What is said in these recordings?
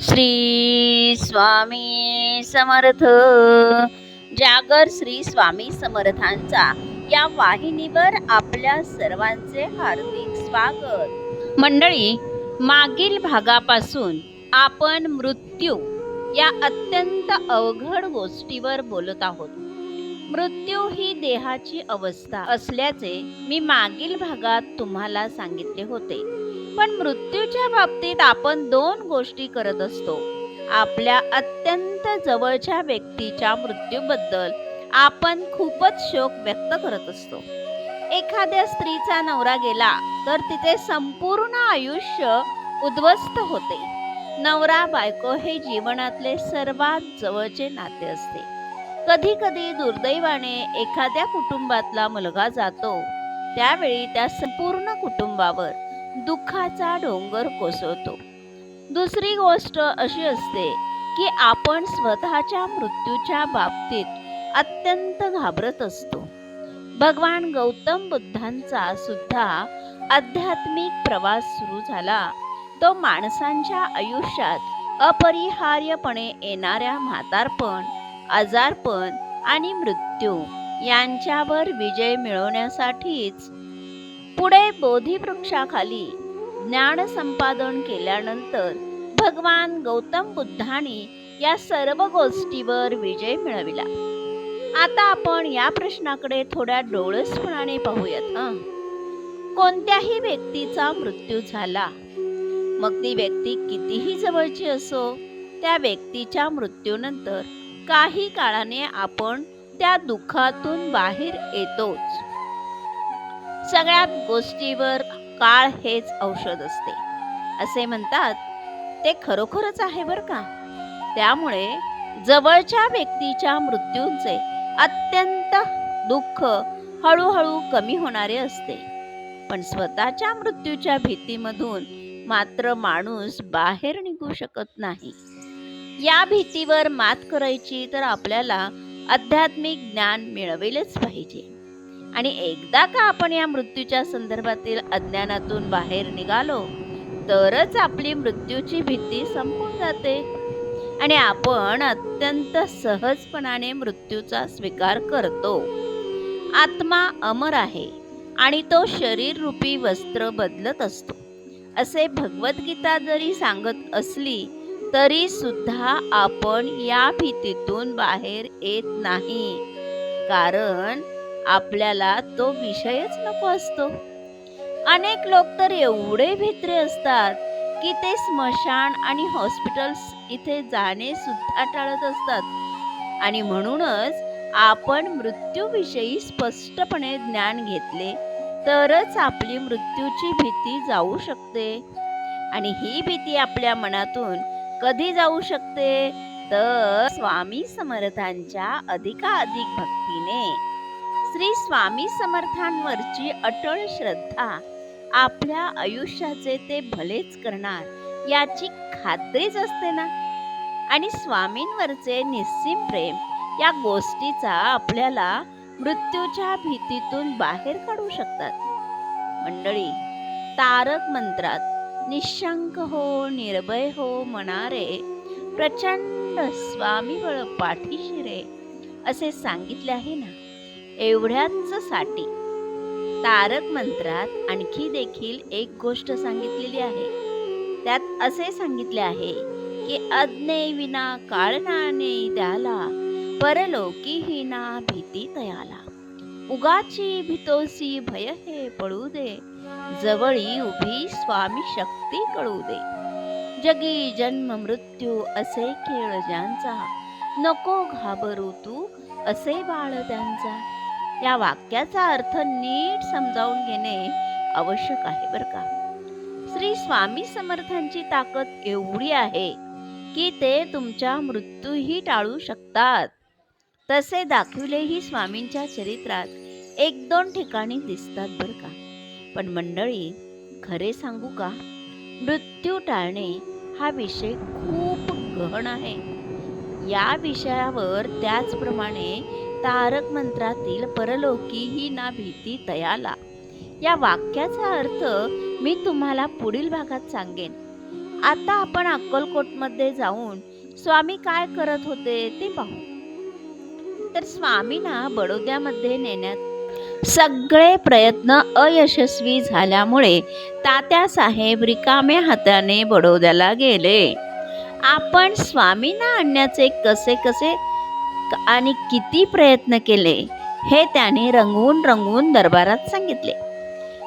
श्री स्वामी समर्थ. जागर श्री स्वामी समर्थांचा या वाहिनीवर आपल्या सर्वांचे हार्दिक स्वागत. मंडळी मागील भागापासून आपण मृत्यू या अत्यंत अवघड गोष्टीवर बोलत आहोत. मृत्यू ही देहाची अवस्था असल्याचे मी मागील भागात तुम्हाला सांगितले होते. पण मृत्यूच्या बाबतीत आपण दोन गोष्टी करत असतो. आपल्या अत्यंत जवळच्या व्यक्तीच्या मृत्यूबद्दल आपण खूपच शोक व्यक्त करत असतो. एखाद्या स्त्रीचा नवरा गेला तर तिचे संपूर्ण आयुष्य उद्ध्वस्त होते. नवरा बायको हे जीवनातले सर्वात जवळचे नाते असते. कधी कधी दुर्दैवाने एखाद्या कुटुंबातला मुलगा जातो. त्यावेळी त्या संपूर्ण कुटुंबावर दुःखाचा डोंगर कोसळतो. दुसरी गोष्ट अशी असते की आपण स्वतःच्या मृत्यूच्या बाबतीत अत्यंत घाबरत असतो. भगवान गौतम बुद्धांचा सुद्धा आध्यात्मिक प्रवास सुरू झाला तो माणसांच्या आयुष्यात अपरिहार्यपणे येणाऱ्या म्हातारपण आजारपण आणि मृत्यू यांच्यावर विजय मिळवण्यासाठीच पुढे बोधीवृक्षाखाली ज्ञान संपादन केल्यानंतर भगवान गौतम बुद्धांनी या सर्व गोष्टीवर विजय मिळविला. आता आपण या प्रश्नाकडे थोड्या डोळसपणाने पाहूयात कोणत्याही व्यक्तीचा मृत्यू झाला मग ती व्यक्ती कितीही जवळची असो त्या व्यक्तीच्या मृत्यूनंतर काही काळाने आपण त्या दुःखातून बाहेर येतोच. सगळ्यात गोष्टीवर काळ हेच औषध असते. असे म्हणतात ते खरोखरच आहे बर का? त्यामुळे जवळच्या व्यक्तीच्या मृत्यूंचे अत्यंत दुःख हळूहळू कमी होणारे असते. पण स्वतःच्या मृत्यूच्या भीतीमधून मात्र माणूस बाहेर निघू शकत नाही. या भीतीवर मात करायची तर आपल्याला आध्यात्मिक ज्ञान मिळवेलच पाहिजे. आणि एकदा का आपण या मृत्यूच्या संदर्भातील अज्ञानातून बाहेर निघालो तरच आपली मृत्यूची भीती संपून जाते. आणि आपण अत्यंत सहजपणाने मृत्यूचा स्वीकार करतो. आत्मा अमर आहे आणि तो शरीर रूपी वस्त्र बदलत असतो. असे भगवद्गीता जरी सांगत असली तरी सुद्धा आपण या भीतीतून बाहेर येत नाही. कारण आपल्याला तो विषयच नको असतो. अनेक लोक तर एवढे भित्रे असतात की ते स्मशान आणि हॉस्पिटल्स इथे जाणे सुद्धा टाळत असतात. आणि म्हणूनच आपण मृत्यूविषयी स्पष्टपणे ज्ञान घेतले तरच आपली मृत्यूची भीती जाऊ शकते. आणि ही भीती आपल्या मनातून कधी जाऊ शकते? तर स्वामी समर्थांच्या अधिकाधिक भक्तीने. श्री स्वामी समर्थांवरची अटळ श्रद्धा आपल्या आयुष्याचे ते भलेच करणार याची खात्रीच असते ना? आणि स्वामींवरचे निस्सीम प्रेम या गोष्टीचा आपल्याला मृत्यूच्या भीतीतून बाहेर काढू शकतात. मंडळी तारक मंत्रात निशंक हो निर्भय हो म्हणारे प्रचंड स्वामी बळ पाठीशिरे असे सांगितले आहे ना? एवढ्याच साठी. तारक मंत्रात आणखी देखील एक गोष्ट सांगितलेली आहे. त्यात असे सांगितले आहे की अज्ञे विना काळनाने त्याला परलोकी हिना भीती तयाला. उगाची भीतोसी भय हे पळू दे जवळी उभी स्वामी शक्ती कळू दे. जगी जन्म मृत्यू असे खेळ ज्यांचा नको घाबरू तू असे बाळ त्यांचा. या वाक्याचा अर्थ नीट समजावून घेणे आवश्यक आहे बरं का? श्री स्वामी समर्थांची ताकद एवढी आहे की ते तुमच्या मृत्यूही टाळू शकतात. तसे दाखविलेही स्वामींच्या चरित्रात एक दोन ठिकाणी दिसतात बरं का? पण मंडळी खरे सांगू का? मृत्यू टाळणे हा विषय खूप गहन आहे. या विषयावर त्याचप्रमाणे तारक मंत्रातील परलोकी ही ना भीती तयाला या वाक्याचा अर्थ मी तुम्हाला पुढील भागात सांगेन. आता आपण अक्कलकोटमध्ये जाऊन स्वामी काय करत होते ते पाहू. तर स्वामींना बडोद्यामध्ये नेण्यात सगळे प्रयत्न अयशस्वी झाल्यामुळे तात्यासाहेब रिकाम्या हाताने बडोद्याला गेले. आपण स्वामींना आणण्याचे कसे कसे आणि किती प्रयत्न केले हे त्याने रंगवून रंगवून दरबारात सांगितले.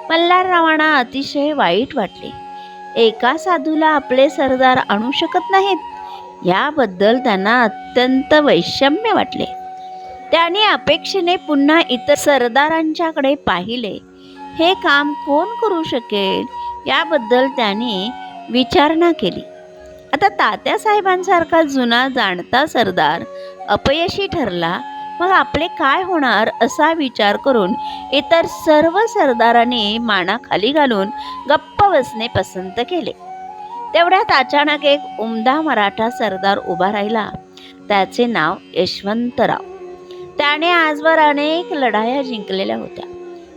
मल्हाररावांना अतिशय वाईट वाटले. एका साधूला आपले सरदार आणू शकत नाहीत याबद्दल त्यांना अत्यंत वैषम्य वाटले. त्याने अपेक्षेने पुन्हा इतर सरदारांच्याकडे पाहिले. हे काम कोण करू शकेल याबद्दल त्याने विचारणा केली. आता तात्यासाहेबांसारखा जुना जाणता सरदार अपयशी ठरला मग आपले काय होणार असा विचार करून इतर सर्व सरदारांनी मानाखाली घालून गप्प बसणे पसंत केले. तेवढ्यात अचानक एक उमदा मराठा सरदार उभा राहिला. त्याचे नाव यशवंतराव. त्याने आजवर अनेक लढाया जिंकलेल्या होत्या.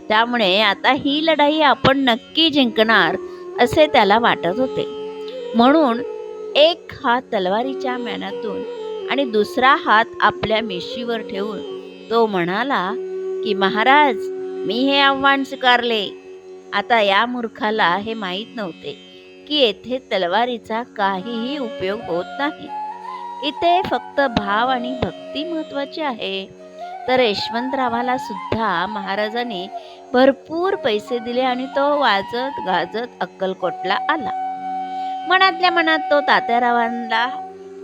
त्यामुळे आता ही लढाई आपण नक्की जिंकणार असे त्याला वाटत होते. म्हणून एक हात तलवारीच्या मॅनातून आणि दुसरा हात आपल्या मिशीवर ठेवून तो म्हणाला की महाराज मी हे आव्हान स्वीकारले. आता या मूर्खाला हे माहीत नव्हते की येथे तलवारीचा काहीही उपयोग होत नाही. इथे फक्त भाव आणि भक्ती महत्वाची आहे. तर यशवंतरावाला सुद्धा महाराजांनी भरपूर पैसे दिले आणि तो वाजत गाजत अक्कलकोटला आला. मनातल्या मनात तो तात्यारावांना